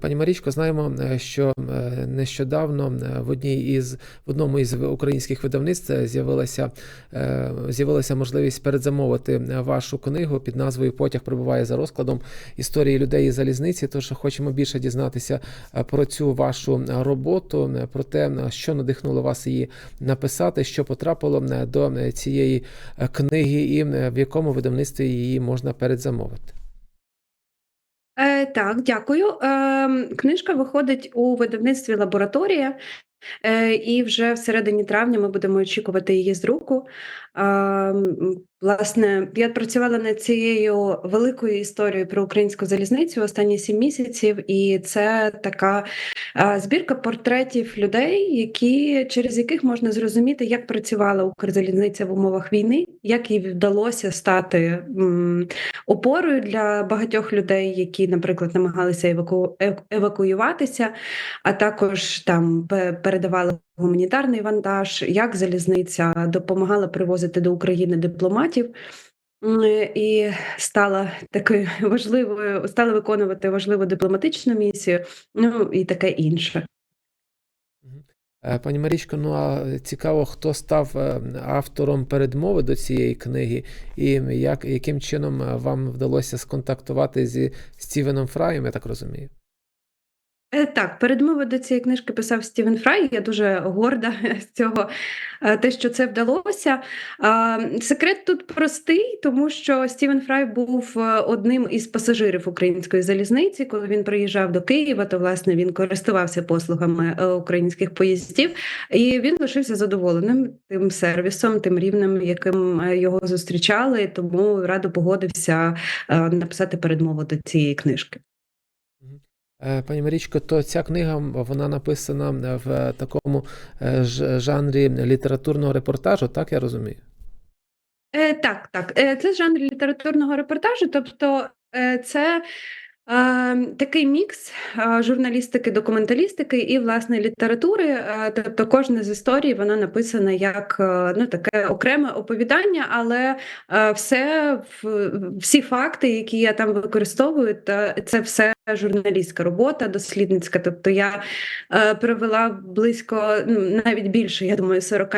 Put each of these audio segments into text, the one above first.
Пані Марічко, знаємо, е, що е, нещодавно е, в одній із в одному із українських видавництв з'явилася з'явилася можливість передзамовити вашу книгу під назвою Потяг прибуває за розкладом історії людей із залізниці. Тож хочемо більше дізнатися про цю вашу роботу, про те, що надихнуло вас її написати, що потрапило до цієї книги, і в якому видавництві її можна передзамовити. Е, так, дякую. Ем, книжка виходить у видавництві Лабораторія, е, і вже в середині травня ми будемо очікувати її з друку. Власне, я працювала над цією великою історією про українську залізницю останні сім місяців, і це така збірка портретів людей, які, через яких можна зрозуміти, як працювала Укрзалізниця в умовах війни, як їй вдалося стати опорою для багатьох людей, які, наприклад, намагалися еваку... евакуюватися, а також там передавали гуманітарний вантаж, як залізниця допомагала привозити до України дипломатів. І стала такою важливою, стала виконувати важливу дипломатичну місію, ну і таке інше. Е, Пані Марічко, ну а цікаво, хто став е, автором передмови до цієї книги, і як, яким чином е, вам вдалося сконтактувати зі Стівеном Фраєм, я так розумію? Е, Так, передмови до цієї книжки писав Стівен Фрай. Я дуже горда з цього, е, те, що це вдалося. Секрет тут простий, тому що Стівен Фрай був е, одним із пасажирів української залізниці. Коли він приїжджав до Києва, то власне він користувався послугами українських поїздів, і він лишився задоволеним тим сервісом, тим рівнем, яким його зустрічали. Тому радо погодився написати передмову до цієї книжки. Е, Пані Марічко, то ця книга вона написана в такому е, жанрі літературного репортажу, так я розумію? Е, так, так. Е, це жанр літературного репортажу, тобто е, це е, такий мікс е, журналістики, документалістики і власне літератури. Е, тобто кожна з історій вона написана як е, ну, таке окреме оповідання, але все, всі факти, які я там використовую, це все журналістська робота, дослідницька. Тобто я провела близько, ну, навіть більше, я думаю, 40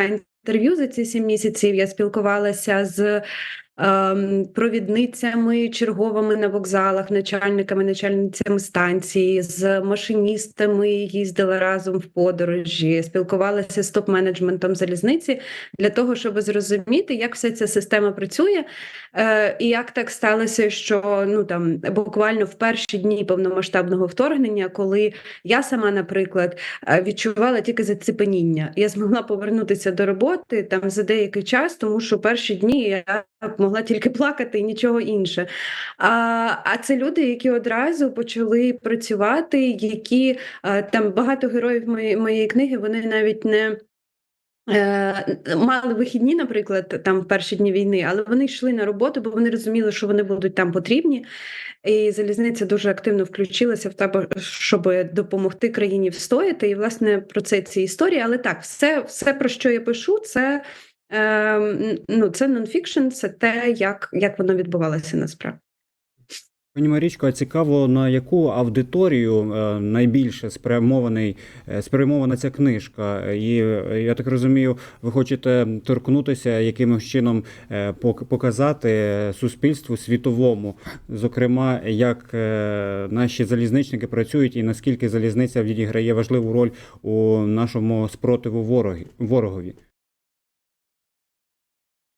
інтерв'ю за ці сім місяців. Я спілкувалася з ем, провідницями, черговими на вокзалах, начальниками, начальницями станції, з машиністами, їздила разом в подорожі, спілкувалася з топ-менеджментом залізниці для того, щоб зрозуміти, як вся ця система працює, е, і як так сталося, що ну там буквально в перші дні повномасштабного вторгнення, коли я сама, наприклад, е, відчувала тільки зацепеніння. Я змогла повернутися до роботи там за деякий час, тому що перші дні я могла тільки плакати і нічого інше. А, а це люди, які одразу почали працювати, які е, там багато героїв моєї, моєї книги, вони навіть не. Е, Мали вихідні, наприклад, там в перші дні війни, але вони йшли на роботу, бо вони розуміли, що вони будуть там потрібні. І залізниця дуже активно включилася в те, щоб допомогти країні встояти. І, власне, про це ці історії. Але так, все, все про що я пишу, це, е, ну, це нонфікшн, це те, як, як воно відбувалося насправді. Пані Марічко, а цікаво, на яку аудиторію е, найбільше спрямований, е, спрямована ця книжка? І я так розумію, ви хочете торкнутися якимось чином е, показати суспільству світовому, зокрема, як наші залізничники працюють і наскільки залізниця відіграє важливу роль у нашому спротиву ворогові.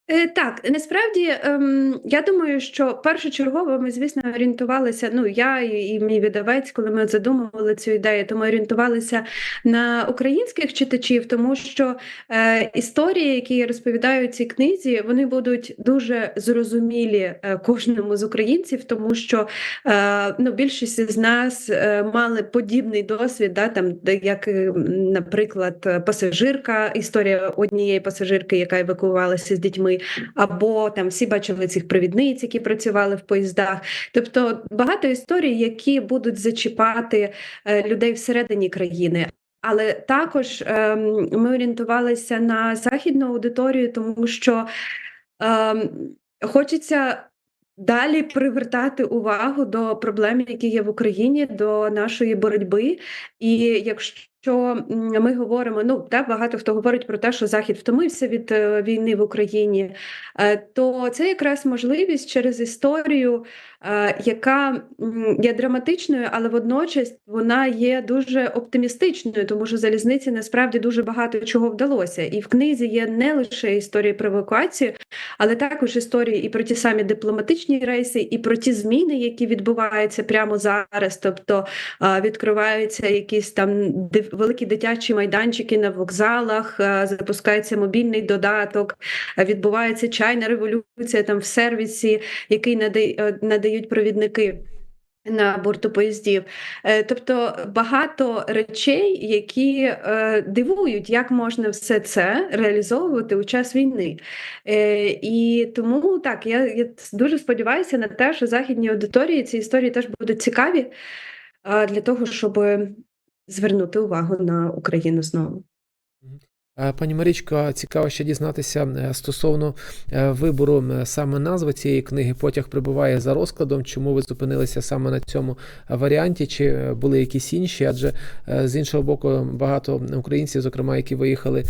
Е, Так, насправді ем, я думаю, що першочергово ми, звісно, орієнтувалися. Ну, я і, мій видавець, коли ми задумували цю ідею, то ми орієнтувалися на українських читачів, тому що е, історії, які я розповідаю у цій книзі, вони будуть дуже зрозумілі е, кожному з українців, тому що е, ну, більшість з нас е, мали подібний досвід, да, там, як, е, наприклад, пасажирка, історія однієї пасажирки, яка евакуювалася з дітьми, або там всі бачили цих провідниць, які працювали в поїздах. Тобто багато історій, які будуть зачіпати е, людей всередині країни. Але також ем, ми орієнтувалися на західну аудиторію, тому що ем, хочеться далі привертати увагу до проблем, які є в Україні, до нашої боротьби. І якщо м, ми говоримо, ну так багато хто говорить про те, що Захід втомився від е, війни в Україні, е, то це якраз можливість через історію, е, яка є драматичною, але водночас вона є дуже оптимістичною, тому що залізниці насправді дуже багато чого вдалося. І в книзі є не лише історії про евакуацію, але також історії і про ті самі дипломатичні рейси, і про ті зміни, які відбуваються прямо зараз. Тобто відкриваються якісь там див- великі дитячі майданчики на вокзалах, запускається мобільний додаток, відбувається чайна революція там в сервісі, який е, надають провідники. На борту поїздів, Е, тобто багато речей, які е, дивують, як можна все це реалізовувати у час війни. Е, і тому так, я, дуже сподіваюся на те, що західній аудиторії ці історії теж будуть цікаві е, для того, щоб звернути увагу на Україну знову. Е, Пані Марічко, цікаво ще дізнатися е, стосовно е, вибору саме назви цієї книги. Потяг прибуває за розкладом. Чому ви зупинилися саме на цьому варіанті? Чи були якісь інші? Адже з іншого боку, багато українців, зокрема, які виїхали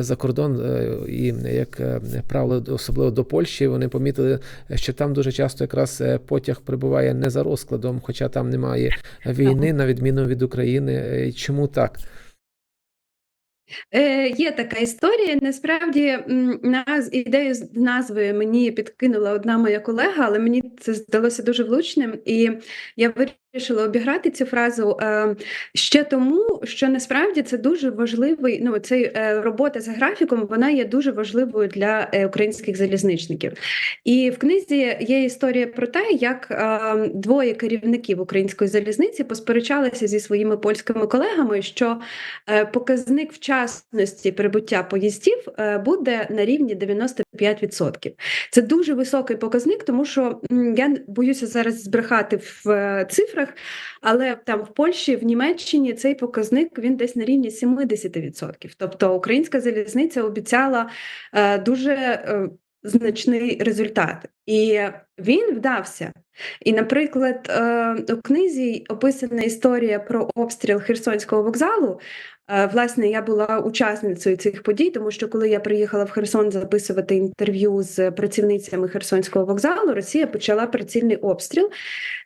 за кордон, і як правило, особливо до Польщі, вони помітили, що там дуже часто якраз потяг прибуває не за розкладом, хоча там немає війни, на відміну від України. Чому так? Е, є така історія. Насправді м, наз, ідею з назви мені підкинула одна моя колега, але мені це здалося дуже влучним, і я вирішила обіграти цю фразу е, ще тому, що насправді це дуже важливий. Ну, цей е, робота за графіком вона є дуже важливою для е, українських залізничників. І в книзі є історія про те, як двоє керівників української залізниці посперечалися зі своїми польськими колегами, що показник вчасності прибуття поїздів буде на рівні 95%. Це дуже високий показник, тому що м, я боюся зараз збрехати в е, цифрах, але там в Польщі, в Німеччині цей показник він десь на рівні 70%. Тобто українська залізниця обіцяла е, дуже е, значний результат, і він вдався. І, наприклад, е, у книзі описана історія про обстріл Херсонського вокзалу. Е, Власне, я була учасницею цих подій, тому що коли я приїхала в Херсон записувати інтерв'ю з працівницями Херсонського вокзалу, Росія почала прицільний обстріл.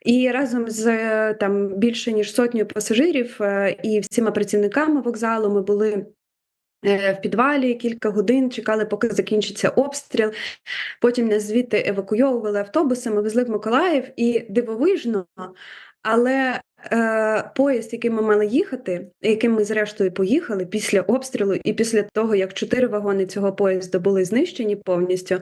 І разом з е, там більше ніж сотнею пасажирів е, і всіма працівниками вокзалу ми були. В підвалі кілька годин чекали, поки закінчиться обстріл. Потім нас звідти евакуйовували автобусами, везли в Миколаїв і дивовижно, але е, поїзд, яким ми мали їхати, яким ми зрештою поїхали після обстрілу, і після того, як чотири вагони цього поїзду були знищені повністю,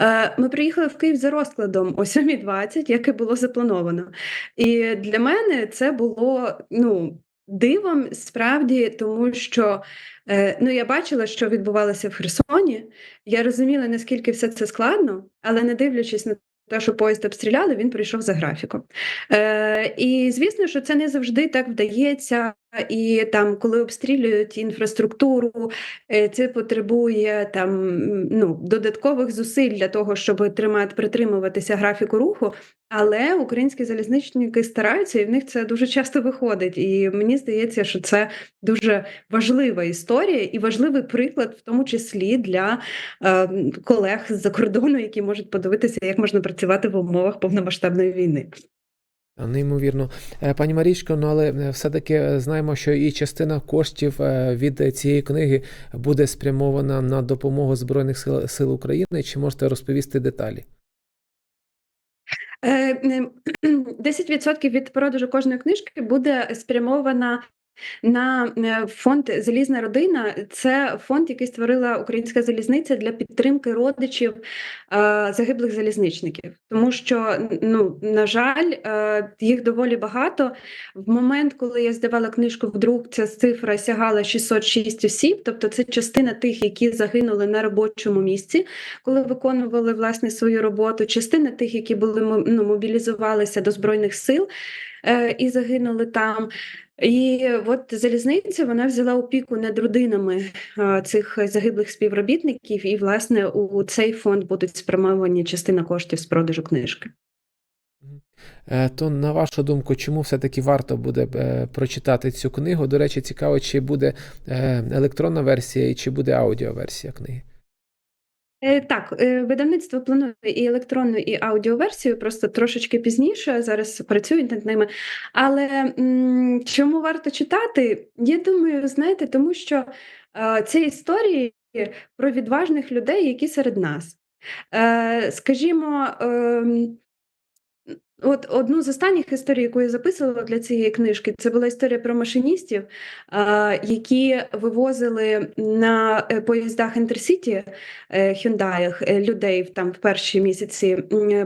е, ми приїхали в Київ за розкладом о 7.20, як і було заплановано. І для мене це було ну, дивом справді, тому що е, ну, я бачила, що відбувалося в Херсоні. Я розуміла, наскільки все це складно, але не дивлячись на те, що поїзд обстріляли, він прийшов за графіком. Е, і звісно, що це не завжди так вдається. І там, коли обстрілюють інфраструктуру, е, це потребує там ну, додаткових зусиль для того, щоб тримати, притримуватися графіку руху. Але українські залізничники стараються, і в них це дуже часто виходить. І мені здається, що це дуже важлива історія і важливий приклад, в тому числі для е, колег з-за кордону, які можуть подивитися, як можна працювати в умовах повномасштабної війни. Неймовірно. Е, Пані Марічко, ну але е, все-таки е, знаємо, що і частина коштів від цієї книги буде спрямована на допомогу Збройних сил, сил України. Чи можете розповісти деталі? Е, ем, 10% від продажу кожної книжки буде спрямована на е, фонд Залізна родина. Це фонд, який створила українська залізниця для підтримки родичів е, загиблих залізничників. Тому що, ну на жаль, е, їх доволі багато. В момент, коли я здавала книжку в друк, ця цифра сягала 606 осіб. Тобто, це частина тих, які загинули на робочому місці, коли виконували власне свою роботу. Частина тих, які були ну, мобілізувалися до збройних сил. Е, і загинули там. І от залізниця вона взяла опіку над родинами е, цих загиблих співробітників, і, власне, у цей фонд будуть спрямовані частина коштів з продажу книжки. Е, То, на вашу думку, чому все-таки варто буде прочитати цю книгу? До речі, цікаво, чи буде електронна версія і чи буде аудіоверсія книги. Е, Так, е, видавництво планує і електронну, і аудіоверсію, просто трошечки пізніше. Зараз працюють над ними. Але м, чому варто читати? Я думаю, знаєте, тому що е, це історії про відважних людей, які серед нас. Е, Скажімо, ем, От одну з останніх історій, яку я записувала для цієї книжки, це була історія про машиністів, які вивозили на е, поїздах Інтерсіті е, Hyundai е, людей там в перші місяці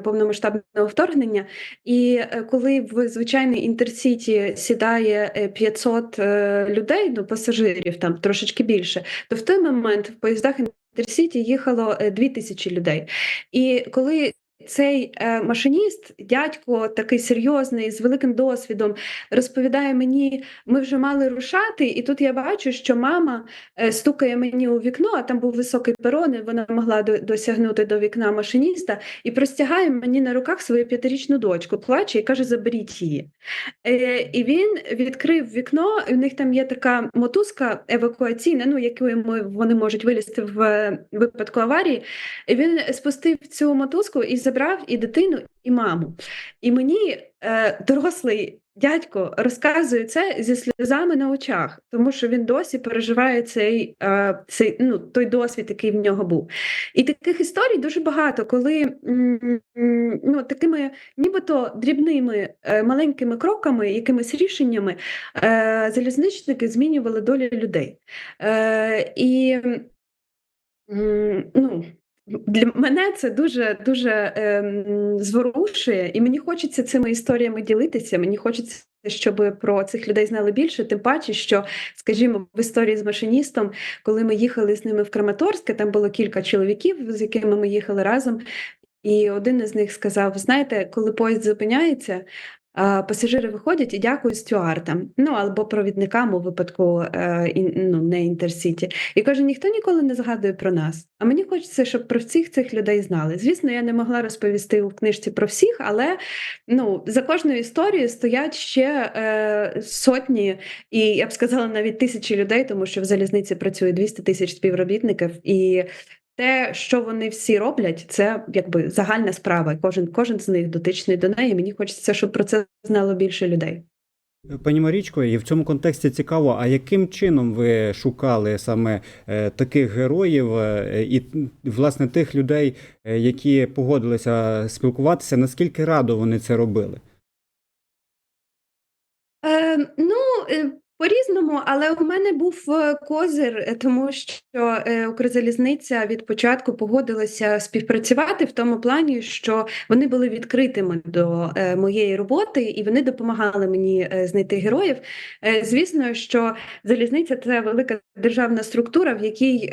повномасштабного вторгнення. І е, коли в звичайний Інтерсіті сідає е, 500 е, людей, ну пасажирів там трошечки більше, то в той момент в поїздах Інтерсіті їхало е, 2000 людей. І коли цей е, машиніст, дядько такий серйозний, з великим досвідом, розповідає мені, ми вже мали рушати, і тут я бачу, що мама е, стукає мені у вікно, а там був високий перон, і вона могла до- досягнути до вікна машиніста, і простягає мені на руках свою п'ятирічну дочку, плаче і каже: заберіть її. Е, і він відкрив вікно, і в них там є така мотузка евакуаційна, ну якою вони можуть вилізти в випадку аварії. І він спустив цю мотузку і забрав і дитину, і маму. І мені е, дорослий дядько розказує це зі сльозами на очах, тому що він досі переживає цей, е, цей ну, той досвід, який в нього був. І таких історій дуже багато, коли ну, такими нібито дрібними е, маленькими кроками, якимись рішеннями е, залізничники змінювали долю людей. Е, і ну, для мене це дуже дуже ем, зворушує, і мені хочеться цими історіями ділитися. Мені хочеться, щоб про цих людей знали більше. Тим паче, що, скажімо, в історії з машиністом, коли ми їхали з ними в Краматорське, там було кілька чоловіків, з якими ми їхали разом. І один із них сказав: знаєте, коли поїзд зупиняється, пасажири виходять і дякують стюардам, ну або провідникам у випадку е, ну, не інтерсіті. І каже: ніхто ніколи не згадує про нас. А мені хочеться, щоб про всіх цих людей знали. Звісно, я не могла розповісти у книжці про всіх, але ну за кожною історією стоять ще е, сотні, і я б сказала навіть тисячі людей, тому що в залізниці працює 200 тисяч співробітників, і те, що вони всі роблять, це якби загальна справа. Кожен кожен з них дотичний до неї. Мені хочеться, щоб про це знало більше людей. Пані Марічко, і в цьому контексті цікаво, а яким чином ви шукали саме е, таких героїв е, і власне тих людей, е, які погодилися спілкуватися, наскільки радо вони це робили? Е, ну, е, по-різному, але у мене був е, козир, е, тому що е, Укрзалізниця від початку погодилася співпрацювати в тому плані, що вони були відкритими до моєї роботи і вони допомагали мені знайти героїв. Звісно, що залізниця це велика державна структура, в якій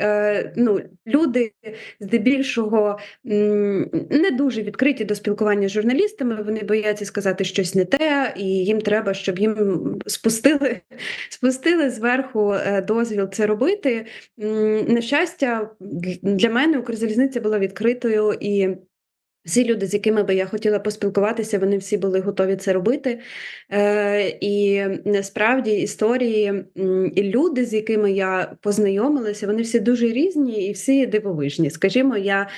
ну, люди здебільшого не дуже відкриті до спілкування з журналістами. Вони бояться сказати щось не те, і їм треба, щоб їм спустили, спустили зверху е, дозвіл це робити. На щастя, для мене Укрзалізниця була відкритою і. Всі люди, з якими би я хотіла поспілкуватися, вони всі були готові це робити. Е, і насправді історії і люди, з якими я познайомилася, вони всі дуже різні і всі дивовижні. Скажімо, я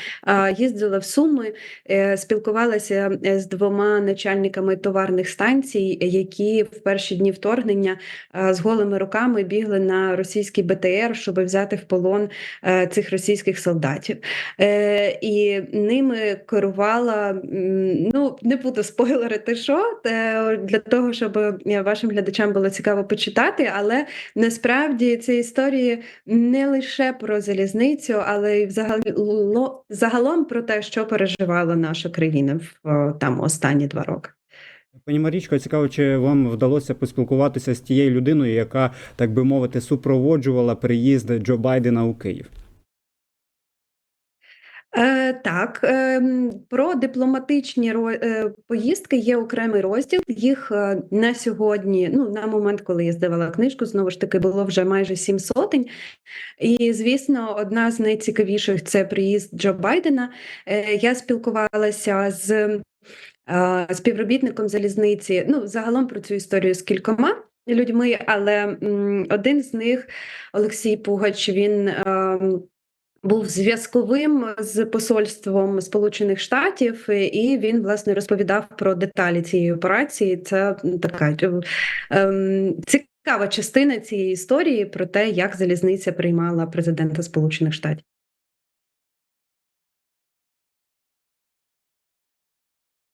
їздила в Суми, е, спілкувалася е, з двома начальниками товарних станцій, які в перші дні вторгнення з голими руками бігли на російський БТР, щоб взяти в полон цих російських солдатів. І ними керувала, м, ну не буду спойлерити, що для того, щоб е, вашим глядачам було цікаво почитати, але насправді ці історії не лише про залізницю, але й взагалі загалом про те, що переживала наша країна в там останні два роки. Пані Марічко, цікаво, чи вам вдалося поспілкуватися з тією людиною, яка, так би мовити, супроводжувала приїзд Джо Байдена у Київ? Е, так, ем, про дипломатичні ро- е, поїздки є окремий розділ. Їх е, на сьогодні, ну на момент, коли я здавала книжку, знову ж таки було вже майже сім сотень. І звісно, одна з найцікавіших це приїзд Джо Байдена. Е, я спілкувалася з е, співробітником залізниці. Ну, загалом про цю історію з кількома людьми, але м, один з них, Олексій Пугач, він. ем, був зв'язковим з посольством Сполучених Штатів, і він власне розповідав про деталі цієї операції. Це така ем, цікава частина цієї історії про те, як залізниця приймала президента Сполучених Штатів.